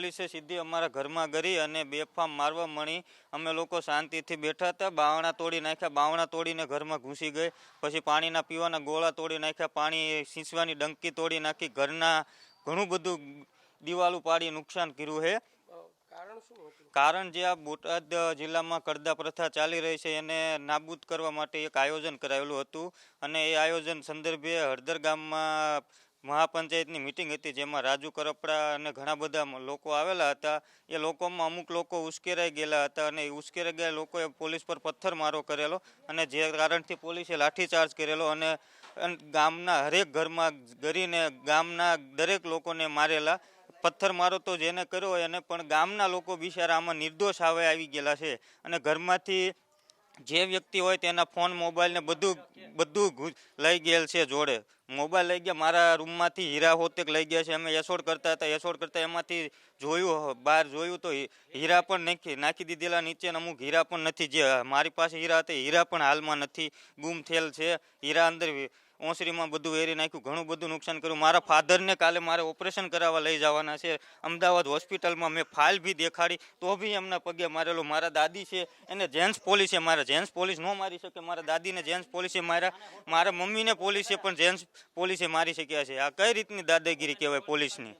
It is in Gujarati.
પોલીસે સીધી અમારા ઘરમાં ગરી અને બેફામ મારવા મળી. અમે લોકો શાંતિથી બેઠા હતા. બાવણા તોડી નાખ્યા. બાવણા તોડીને ઘરમાં ઘૂસી ગઈ. પછી પાણીના પીવાના ગોળા તોડી નાખ્યા. પાણી સિંચવાની ડંકી તોડી નાખી. ઘરના ઘણું બધું દિવાલું પાડી નુકસાન કર્યું છે કારણ જે આ બોટાદ જિલ્લામાં કરદા પ્રથા ચાલી રહી છે એને નાબૂદ કરવા માટે એક આયોજન કરાયેલું હતું. અને એ આયોજન સંદર્ભે હળદર ગામમાં મહાપંચાયતની મિટિંગ હતી જેમાં રાજુ કરપડા અને ઘણા બધા લોકો આવેલા હતા. એ લોકોમાં અમુક લોકો ઉશ્કેરાઈ ગયેલા હતા અને ઉશ્કેરાઈ ગયેલા લોકોએ પોલીસ પર પથ્થરમારો કરેલો અને જે કારણથી પોલીસે લાઠીચાર્જ કરેલો અને, ગામના હરેક ઘરમાં ગરીને ગામના દરેક લોકોને મારેલા. પથ્થર મારો તો જેને કર્યો હોય એને, પણ ગામના લોકો બિચારા આમાં નિર્દોષ આવે આવી ગયેલા છે. અને ઘરમાંથી જે વ્યક્તિ હોય તેના ફોન, મોબાઈલ ને બધું બધું લઈ ગયેલ છે જોડે. મોબાઈલ લઈ ગયા, મારા રૂમમાંથી હીરા હોતેક લઈ ગયા છે. અમે એસોડ કરતા હતા, એસોડ કરતા એમાંથી જોયું બહાર જોયું તો હીરા પણ નાખી નાખી દીધેલા. નીચે અમુક હીરા પણ નથી. જે, મારી પાસે હીરા હતા હીરા પણ હાલમાં નથી. ગુમ થયેલ છે. હીરા અંદર ઓસરીમાં બધું વેરી નાખ્યું, ઘણું બધું નુકસાન કર્યું. મારા ફાધરને કાલે મારે ઓપરેશન કરાવવા લઈ જવાના છે. અમદાવાદ હોસ્પિટલમાં મેં ફાઇલ બી દેખાડી, તો બી એમના પગે મારેલો. મારા દાદી છે, એને જેન્ટ્સ પોલીસે મારા જેન્ટ્સ પોલીસ ન મારી શકે. મારા દાદીને જેન્ટ્સ પોલીસે માર્યા. મારા મમ્મીને પોલીસે પણ જેન્ટ્સ પોલીસે મારી શક્યા છે. આ કઈ રીતની દાદાગીરી કહેવાય પોલીસની?